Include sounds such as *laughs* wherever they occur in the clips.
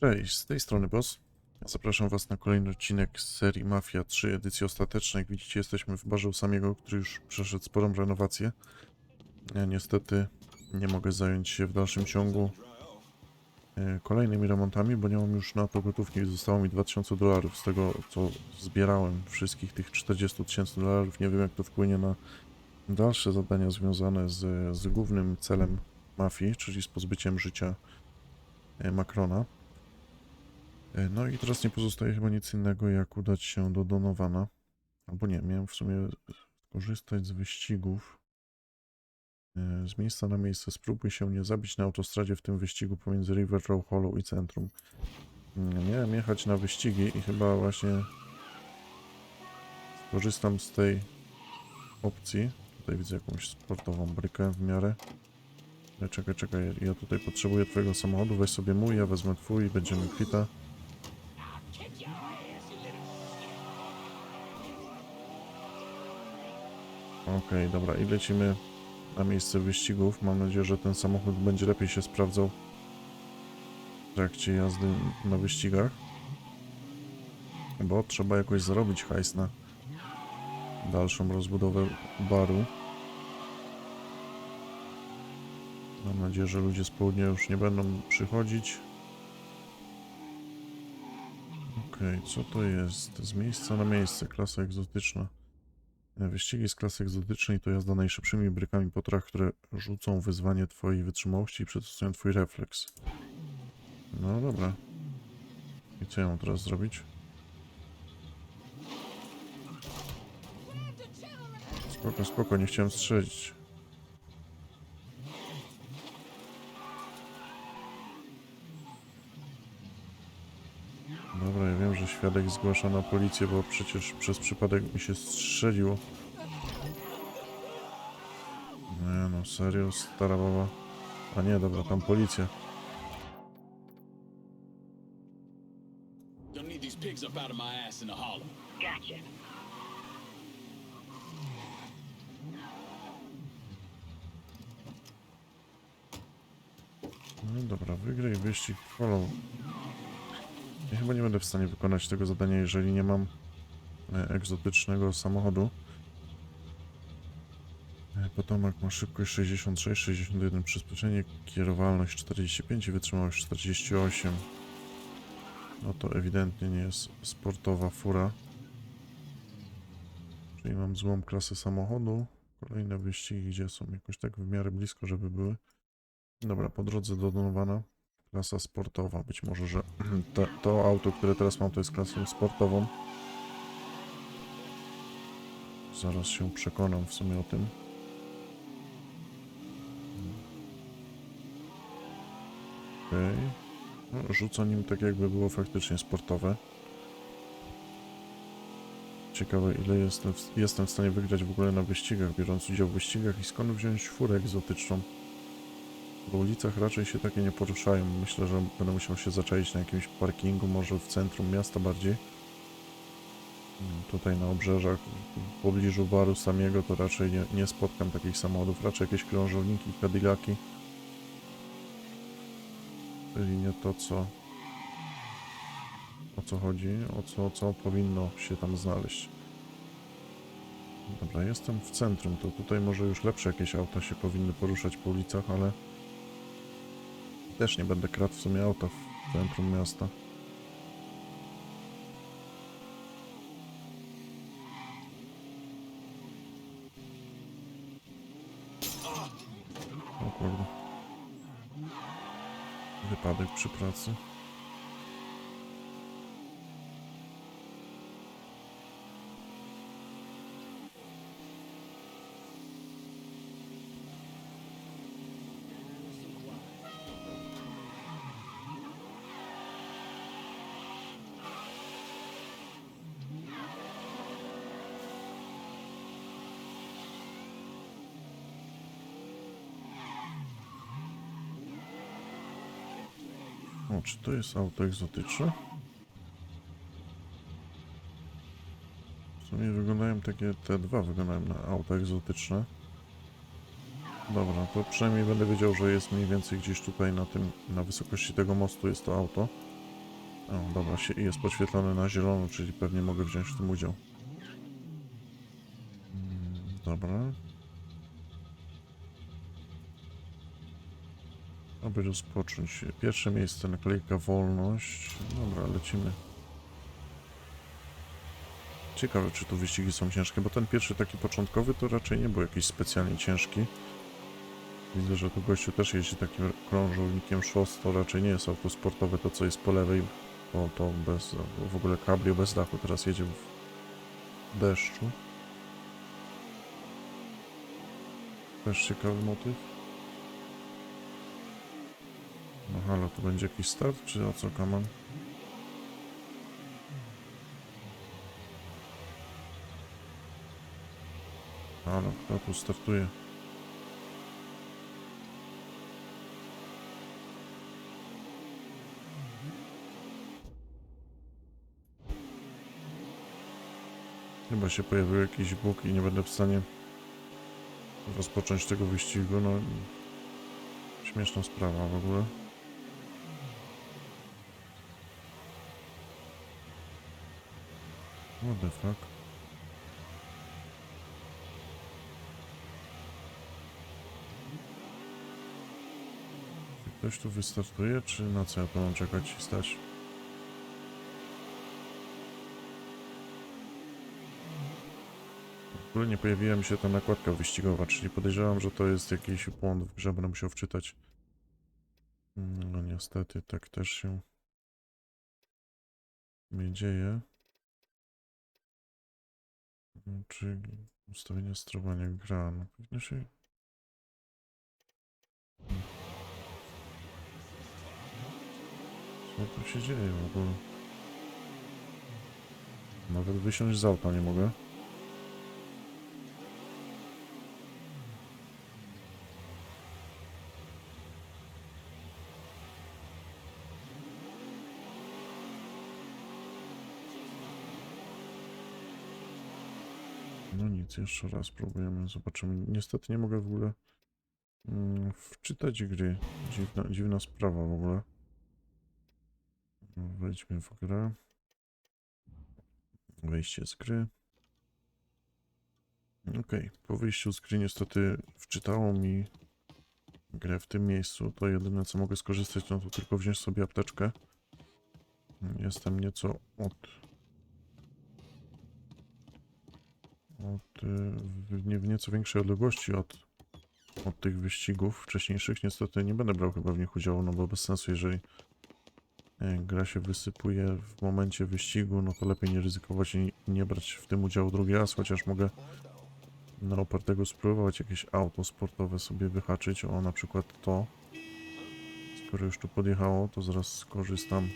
Cześć, z tej strony Boss. Zapraszam Was na kolejny odcinek z serii Mafia 3, edycji ostatecznej. Jak widzicie, jesteśmy w barze u Samiego, który już przeszedł sporą renowację. Ja niestety nie mogę zająć się w dalszym ciągu e, kolejnymi remontami, bo nie mam już na to gotówki. Zostało mi 2000 dolarów z tego, co zbierałem. Wszystkich tych 40 tysięcy dolarów. Nie wiem, jak to wpłynie na dalsze zadania związane z, z głównym celem mafii, czyli z pozbyciem życia e, Macrona. E, No i teraz nie pozostaje chyba nic innego, jak udać się do Donowana. Albo nie, miałem w sumie korzystać z wyścigów. E, Z miejsca na miejsce spróbuj się nie zabić na autostradzie w tym wyścigu pomiędzy River Row Hollow i centrum. Mm, Miałem jechać na wyścigi i chyba właśnie skorzystam z tej opcji. Tutaj widzę jakąś sportową brykę w miarę. E, Czekaj, czekaj, ja tutaj potrzebuję twojego samochodu, weź sobie mój, ja wezmę twój i będziemy kwita. Okej, dobra, i lecimy na miejsce wyścigów. Mam nadzieję, że ten samochód będzie lepiej się sprawdzał w trakcie jazdy na wyścigach. Bo trzeba jakoś zarobić hajs na dalszą rozbudowę baru. Mam nadzieję, że ludzie z południa już nie będą przychodzić. Okej, co to jest? Z miejsca na miejsce, klasa egzotyczna. Wyścigi z klasy egzotycznej to jazda najszybszymi brykami po torach, które rzucą wyzwanie twojej wytrzymałości i przetestują twój refleks. No dobra. I co ja mam teraz zrobić? Spoko, spoko, nie chciałem strzelić. Dobra, ja wiem, że świadek zgłasza na policję, bo przecież przez przypadek mi się strzeliło. Nie no, serio, stara baba. A nie, dobra, tam policja. No dobra, wygraj wyścig follow. Ja chyba nie będę w stanie wykonać tego zadania, jeżeli nie mam e, egzotycznego samochodu. E, Potomak ma szybkość 66, 61 przyspieszenie, kierowalność 45 i wytrzymałość 48. No to ewidentnie nie jest sportowa fura. Czyli mam złą klasę samochodu. Kolejne wyścigi, gdzie są jakoś tak w miarę blisko, żeby były. Dobra, po drodze do Donowana klasa sportowa. Być może, że *clears throat* to, to auto, które teraz mam, to jest klasą sportową. Zaraz się przekonam w sumie o tym. Okej. No, rzuca nim tak jakby było faktycznie sportowe. Ciekawe ile jestem w, jestem w stanie wygrać w ogóle na wyścigach, biorąc udział w wyścigach i skąd wziąć furę egzotyczną. Po ulicach raczej się takie nie poruszają. Myślę, że będę musiał się zaczaić na jakimś parkingu, może w centrum miasta bardziej. Mm, Tutaj na obrzeżach, w pobliżu baru samego, to raczej nie, nie spotkam takich samochodów. Raczej jakieś krążowniki, Cadillaki. Czyli nie to, co... O co chodzi, o co, co powinno się tam znaleźć. Dobra, jestem w centrum, to tutaj może już lepsze jakieś auta się powinny poruszać po ulicach, ale... Też nie będę kradł w sumie auta w centrum miasta. O kurde. Wypadek przy pracy. Czy to jest auto egzotyczne? W sumie wyglądają takie, te dwa wyglądają na auto egzotyczne. Dobra, to przynajmniej będę wiedział, że jest mniej więcej gdzieś tutaj na tym, na wysokości tego mostu jest to auto. O, dobra, jest podświetlony na zielono, czyli pewnie mogę wziąć w tym udział. Mm, Dobra. Aby rozpocząć. Pierwsze miejsce, naklejka Wolność. Dobra, lecimy. Ciekawe, czy tu wyścigi są ciężkie, bo ten pierwszy taki początkowy to raczej nie był jakiś specjalnie ciężki. Widzę, że tu gościu też jeździ takim krążownikiem szos, to raczej nie jest auto sportowe, to co jest po lewej, to, to bez, w ogóle cabrio bez dachu, teraz jedzie w deszczu. Też ciekawy motyw. No halo, to będzie jakiś start, czy o co kaman? Halo, kto tu startuje? Chyba się pojawił jakiś bóg i nie będę w stanie rozpocząć tego wyścigu, no śmieszna sprawa w ogóle. What the fuck? Czy ktoś tu wystartuje, czy na co ja mam czekać i stać? W ogóle nie pojawiła mi się ta nakładka wyścigowa, czyli podejrzewam, że to jest jakiś błąd w będę musiał wczytać. Mm, No niestety, tak też się nie dzieje. Czy ustawienia sterowania gra, no się... Co tu się dzieje w ogóle? Nawet wysiąść z auta nie mogę. Jeszcze raz próbujemy, zobaczymy. Niestety nie mogę w ogóle mm, wczytać gry. Dziwna, dziwna sprawa w ogóle. Wejdźmy w grę. Wejście z gry. Ok, po wyjściu z gry niestety wczytało mi grę w tym miejscu. To jedyne co mogę skorzystać, no to tylko wziąć sobie apteczkę. Jestem nieco od od, y, w, nie, w nieco większej odległości od, od tych wyścigów wcześniejszych. Niestety nie będę brał chyba w nich udziału, no bo bez sensu, jeżeli e, gra się wysypuje w momencie wyścigu, no to lepiej nie ryzykować i nie brać w tym udziału drugi raz, chociaż mogę na opartego spróbować jakieś auto sportowe sobie wyhaczyć. O, na przykład to. Skoro już tu podjechało, to zaraz skorzystam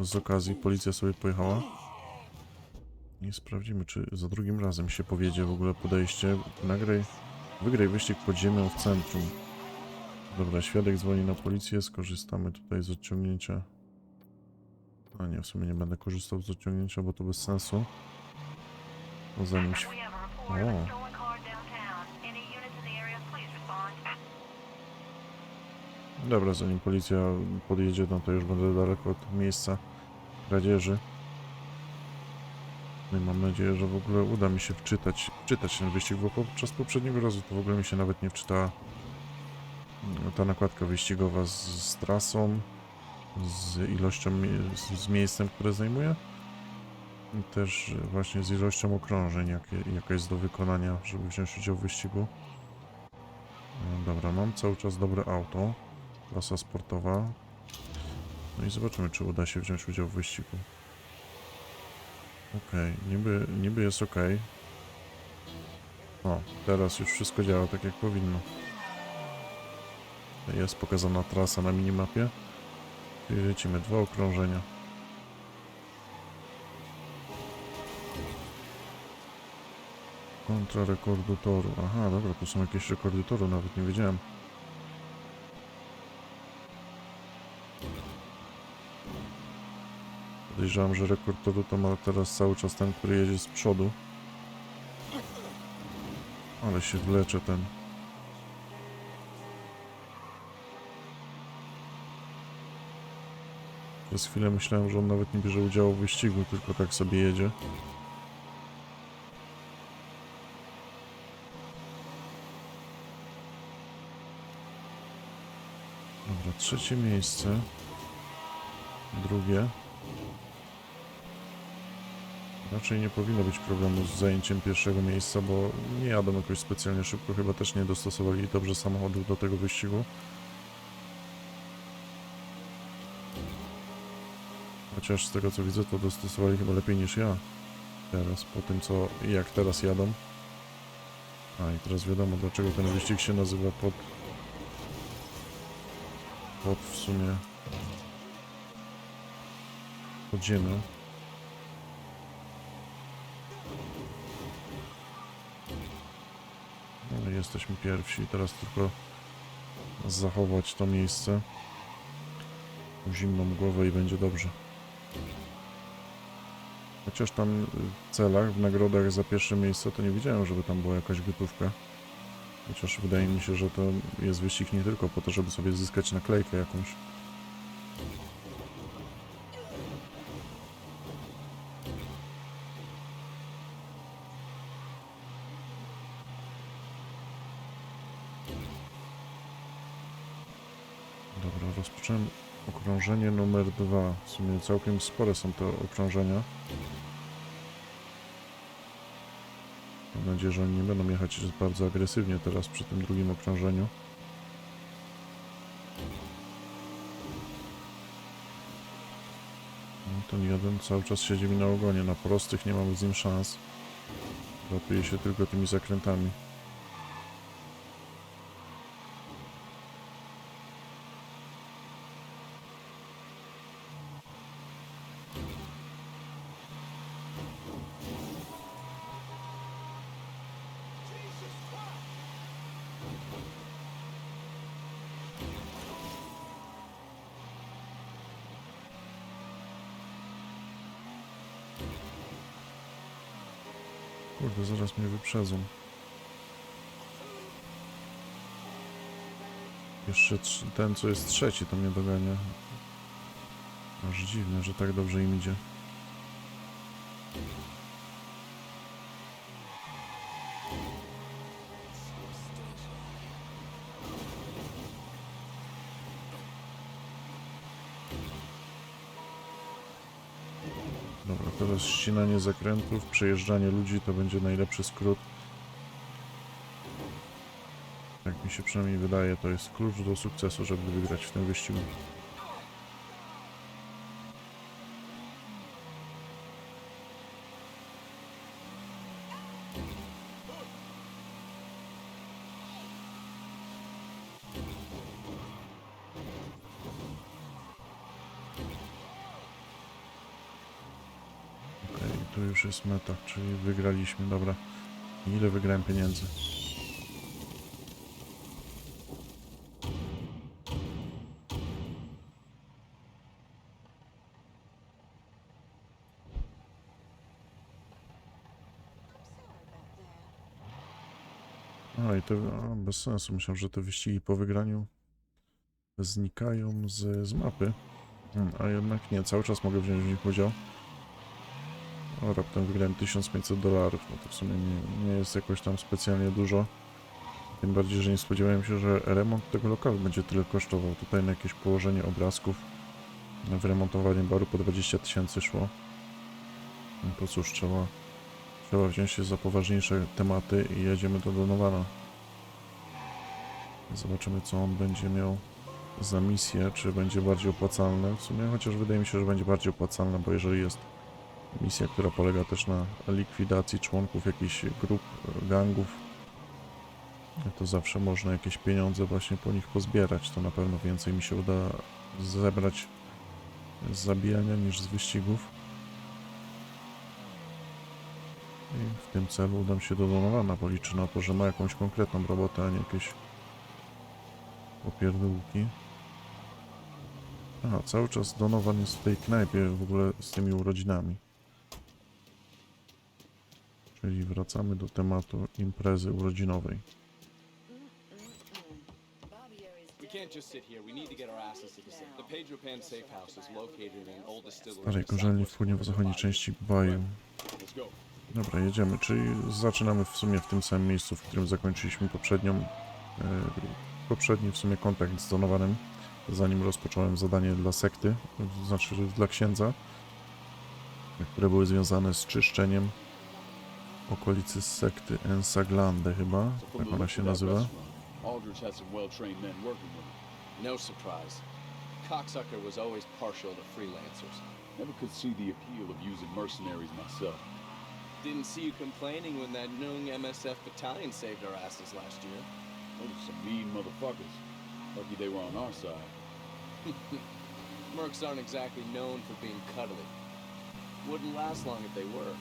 z okazji. Policja sobie pojechała. I sprawdzimy, czy za drugim razem się powiedzie w ogóle podejście. Nagraj, wygraj wyścig pod ziemią w centrum. Dobra, świadek dzwoni na policję, skorzystamy tutaj z odciągnięcia. A nie, w sumie nie będę korzystał z odciągnięcia, bo to bez sensu. Bo zanim... a O. Dobra, zanim policja podjedzie, no to już będę daleko od miejsca kradzieży. No i mam nadzieję, że w ogóle uda mi się wczytać, wczytać ten wyścig, bo podczas poprzedniego razu to w ogóle mi się nawet nie wczytała mm, ta nakładka wyścigowa z, z trasą, z ilością, z, z miejscem, które zajmuje. I też właśnie z ilością okrążeń, jakie, jaka jest do wykonania, żeby wziąć udział w wyścigu. No dobra, mam cały czas dobre auto. Klasa sportowa. No i zobaczymy, czy uda się wziąć udział w wyścigu. Okej, niby, niby jest ok. O, teraz już wszystko działa tak jak powinno. Jest pokazana trasa na minimapie. I lecimy dwa okrążenia. Kontra rekordu toru. Aha, dobra, tu są jakieś rekordy toru, nawet nie wiedziałem. Podejrzewam, że rekord to ma teraz cały czas ten, który jedzie z przodu. Ale się wlecze ten. Przez chwilę myślałem, że on nawet nie bierze udziału w wyścigu, tylko tak sobie jedzie. Dobra, trzecie miejsce. Drugie. Raczej nie powinno być problemu z zajęciem pierwszego miejsca, bo nie jadą jakoś specjalnie szybko. Chyba też nie dostosowali dobrze samochodów do tego wyścigu. Chociaż z tego co widzę, to dostosowali chyba lepiej niż ja. Teraz, po tym co jak teraz jadą. A i teraz wiadomo, dlaczego ten wyścig się nazywa pod. pod w sumie. pod ziemią. No i jesteśmy pierwsi, teraz tylko zachować to miejsce. Zimną głowę i będzie dobrze. Chociaż tam w celach, w nagrodach za pierwsze miejsce to nie widziałem, żeby tam była jakaś gotówka. Chociaż wydaje mi się, że to jest wyścig nie tylko po to, żeby sobie zyskać naklejkę jakąś. Dobra, rozpocząłem okrążenie numer dwa. W sumie całkiem spore są te okrążenia. Mam nadzieję, że oni nie będą jechać bardzo agresywnie teraz przy tym drugim okrążeniu. No, ten jeden cały czas siedzi mi na ogonie. Na prostych nie mamy z nim szans. Ratuje się tylko tymi zakrętami. Mnie wyprzedzą. Jeszcze ten, co jest trzeci, to mnie dogania. Aż dziwne, że tak dobrze im idzie. Ścinanie zakrętów, przejeżdżanie ludzi to będzie najlepszy skrót. Jak mi się przynajmniej wydaje, to jest klucz do sukcesu, żeby wygrać w tym wyścigu. Okej, tu już jest meta, czyli wygraliśmy, dobra. Ile wygrałem pieniędzy? A i to a, bez sensu. Myślałem, że te wyścigi po wygraniu znikają z, z mapy. Hmm, a jednak nie, cały czas mogę wziąć w nich udział. O, raptem wygrałem 1500 dolarów, no to w sumie nie, nie jest jakoś tam specjalnie dużo. Tym bardziej, że nie spodziewałem się, że remont tego lokalu będzie tyle kosztował. Tutaj na jakieś położenie obrazków, na wyremontowanie baru po 20 tysięcy szło. No to cóż, trzeba, trzeba wziąć się za poważniejsze tematy i jedziemy do Donowana. Zobaczymy, co on będzie miał za misję, czy będzie bardziej opłacalne. W sumie, chociaż wydaje mi się, że będzie bardziej opłacalne, bo jeżeli jest misja, która polega też na likwidacji członków jakichś grup, e, gangów, to zawsze można jakieś pieniądze właśnie po nich pozbierać. To na pewno więcej mi się uda zebrać z zabijania niż z wyścigów. I w tym celu udam się do Donowana, bo liczę na to, że ma jakąś konkretną robotę, a nie jakieś popierdółki. Aha, cały czas Donovan jest w tej knajpie w ogóle z tymi urodzinami. Czyli wracamy do tematu imprezy urodzinowej. Starej korzelni w południowo-zachodniej części Baju. Dobra, jedziemy, czyli zaczynamy w sumie w tym samym miejscu, w którym zakończyliśmy poprzednią, e, poprzedni w sumie kontakt z Donowanym, zanim rozpocząłem zadanie dla sekty, to znaczy dla księdza, które były związane z czyszczeniem okolicy sekty Ensaglande chyba, tak ona się nazywa. Aldrich had some well-trained men working with him. No surprise. Cocksucker was always partial to freelancers. Never could see the appeal of using mercenaries myself. Didn't see you complaining when that Nung MSF battalion saved our asses last year. Those are some mean motherfuckers. Lucky they were on our side. *laughs* Mercs aren't exactly known for being cuddly. Wouldn't last long if they were.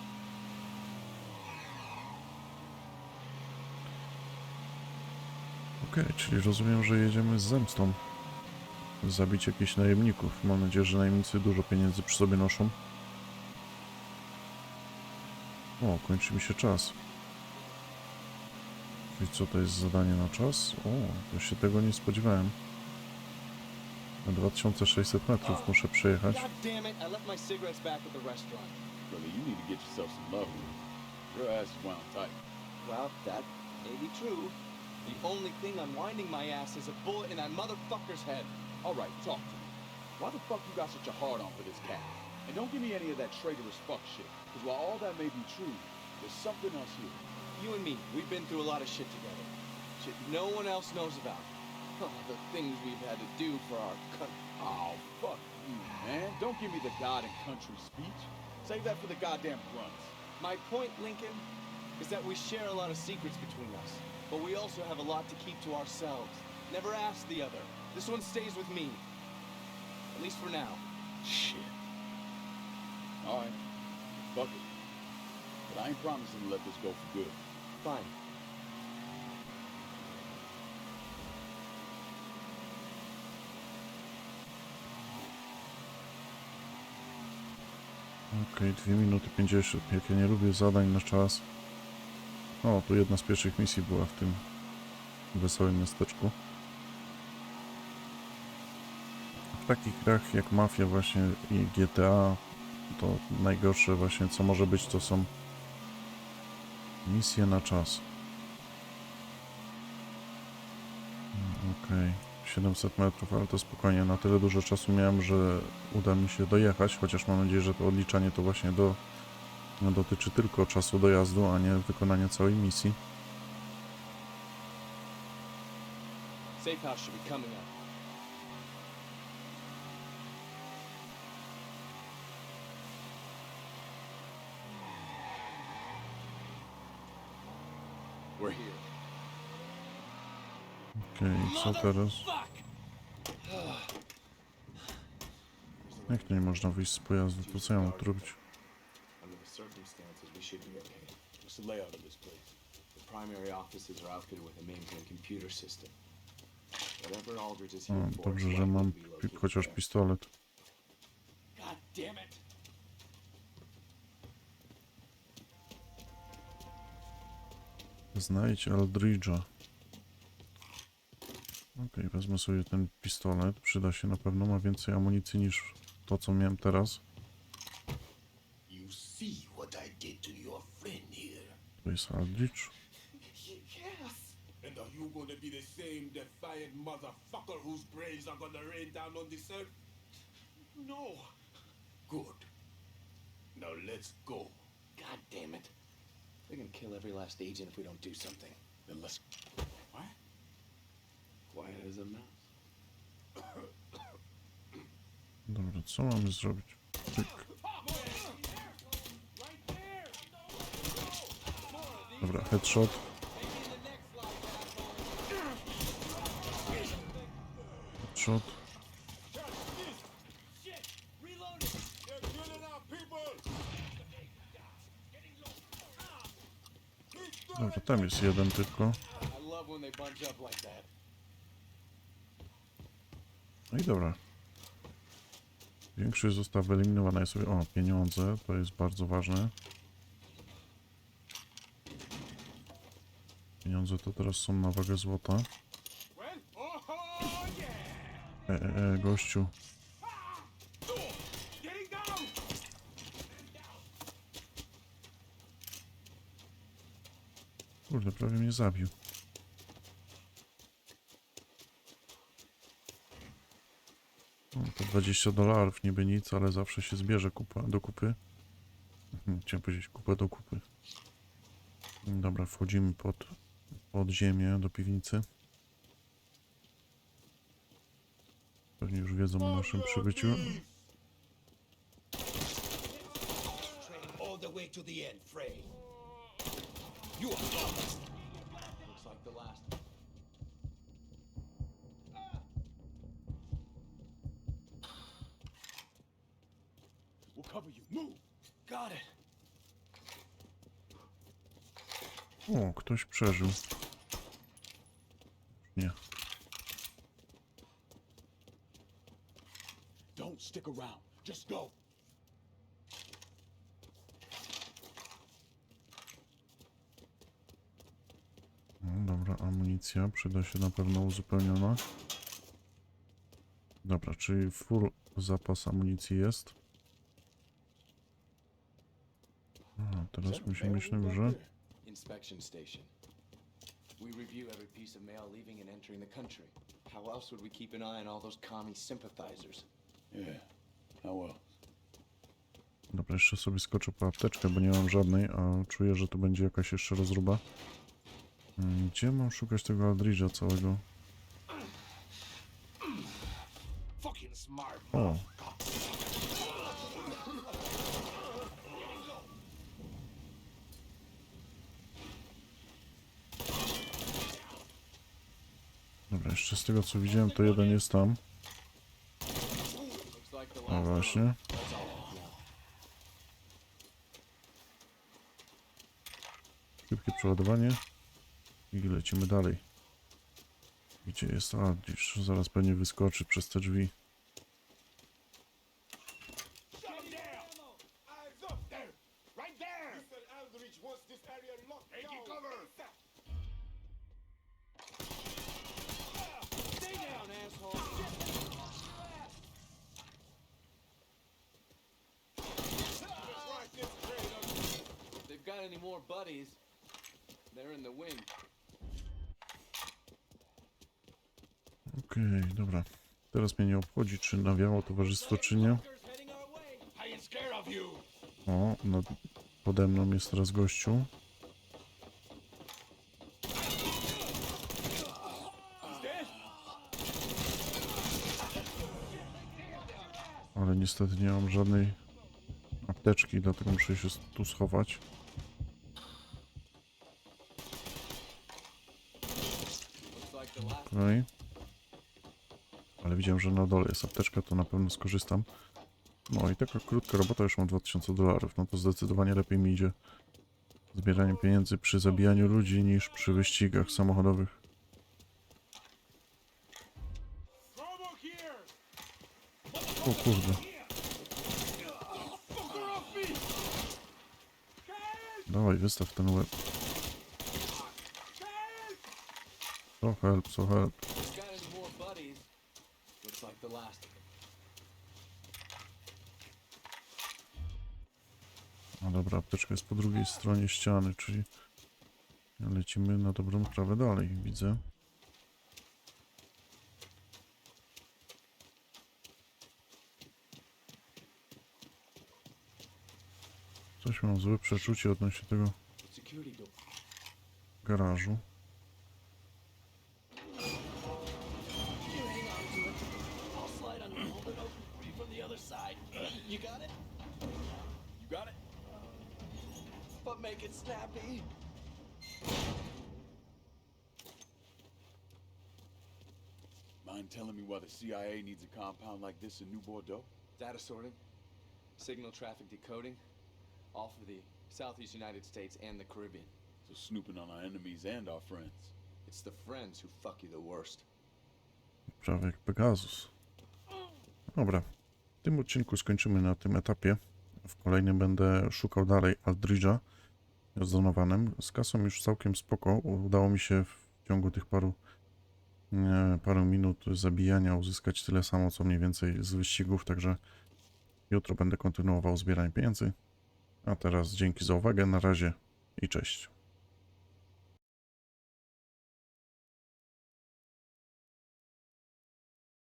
Okej, czyli rozumiem, że jedziemy z zemstą. Zabić jakichś najemników. Mam nadzieję, że najemnicy dużo pieniędzy przy sobie noszą. O, kończy mi się czas. I co to jest zadanie na czas? O, to się tego nie spodziewałem. Na 2600 metrów muszę przejechać. Well, that may be true. The only thing unwinding my ass is a bullet in that motherfucker's head. All right, talk to me. Why the fuck you got such a hard on for this cat? And don't give me any of that traitorous fuck shit. Because while all that may be true, there's something else here. You and me, we've been through a lot of shit together. Shit no one else knows about. Oh, the things we've had to do for our country. Oh, fuck you, man. Don't give me the God and country speech. Save that for the goddamn grunts. My point, Lincoln, is that we share a lot of secrets between us, but we also have a lot to keep to ourselves. Never ask the other. This one stays with me. At least for now. Shit. All right. Fuck it. But I ain't promising to let this go for good. Fine. Okej, 2 minuty 50. Jak ja nie lubię zadań na czas. O, tu jedna z pierwszych misji była w tym wesołym miasteczku. W takich grach jak Mafia właśnie i GTA to najgorsze właśnie co może być to są misje na czas. Mm, Okej, 700 metrów, ale to spokojnie, na tyle dużo czasu miałem, że uda mi się dojechać, chociaż mam nadzieję, że to odliczanie to właśnie do, dotyczy tylko czasu dojazdu, a nie wykonania całej misji. Safe house should be coming up. We're here. Okej, co teraz? Jak to nie można wyjść z pojazdu? To co ja mam tu robić? Under the circumstances, we should be okay. What's the layout of this place? The primary offices are outfitted with a mainframe computer system. Whatever Aldridge is here for, dobrze, że mam pi- chociaż pistolet. God damn it! Znajdź Aldridge'a. Okej, wezmę sobie ten pistolet. Przyda się na pewno. Ma więcej amunicji niż to, co miałem teraz. Jest Aldridge. Yes! And are you gonna be the same defiant motherfucker whose brains are gonna rain down on this earth? No! Good. Now let's go. God damn it. They're gonna kill every last agent if we don't do something. Then let's. What? Quiet as a mouse. *coughs* Dobra, co mamy zrobić? Dobra, headshot. Headshot. Dobra, tam jest jeden tylko. No i dobra. Większość została wyeliminowana. Sobie... O, pieniądze. To jest bardzo ważne. Pieniądze to teraz są na wagę złota. Yeah! E, e, gościu. Kurde, prawie mnie zabił. No, to 20 dolarów, niby nic, ale zawsze się zbierze kupa do kupy. Mhm, Chciałem powiedzieć kupę do kupy. Dobra, wchodzimy pod, pod ziemię do piwnicy. Pewnie już wiedzą o naszym przybyciu. We'll cover you. Move! Got it. O, ktoś przeżył. Amunicja przyda się na pewno uzupełniona. Dobra, czyli full zapas amunicji jest. A, teraz musimy iść na górze. Inspection station. We review every piece of mail leaving and entering the country. How else would we keep an eye on all those commie sympathizers? Yeah. How else? Dobra, jeszcze sobie skoczę po apteczkę, bo nie mam żadnej, a czuję, że to będzie jakaś jeszcze rozruba. Mm, Gdzie mam szukać tego Aldridge'a całego? O, Dobra, jeszcze z tego co widziałem, to jeden jest tam. No właśnie. Szybkie przeładowanie. I lecimy dalej. Gdzie jest Aldrich? Zaraz pewnie wyskoczy przez te drzwi. Czy nawiało towarzystwo, czy nie. O, no, pode mną jest teraz gościu. Ale niestety nie mam żadnej apteczki, dlatego muszę się tu schować. Looks like the last. Okej. Ale widziałem, że na dole jest apteczka, to na pewno skorzystam. No i taka krótka robota, już mam 2000 dolarów. No to zdecydowanie lepiej mi idzie zbieranie pieniędzy przy zabijaniu ludzi niż przy wyścigach samochodowych. O kurde. Dawaj, wystaw ten łeb. So help, so help. Looks like the last. No dobra, apteczka jest po drugiej stronie ściany, czyli lecimy na dobrą sprawę dalej, widzę. Coś mam złe przeczucie odnośnie tego garażu. Snappy. Mind telling me why the CIA needs a compound like this in New Bordeaux? Data sorting, signal traffic decoding, all for the Southeast United States and the Caribbean. So snooping on our enemies and our friends. It's the friends who fuck you the worst. Prawie jak Pegasus. Dobra. W tym odcinku skończymy na tym etapie. W kolejnym będę szukał dalej Aldridge'a z Donovanem. Z kasą już całkiem spoko. Udało mi się w ciągu tych paru e, parę minut zabijania uzyskać tyle samo, co mniej więcej z wyścigów, także jutro będę kontynuował zbieranie pieniędzy. A teraz dzięki za uwagę, na razie i cześć.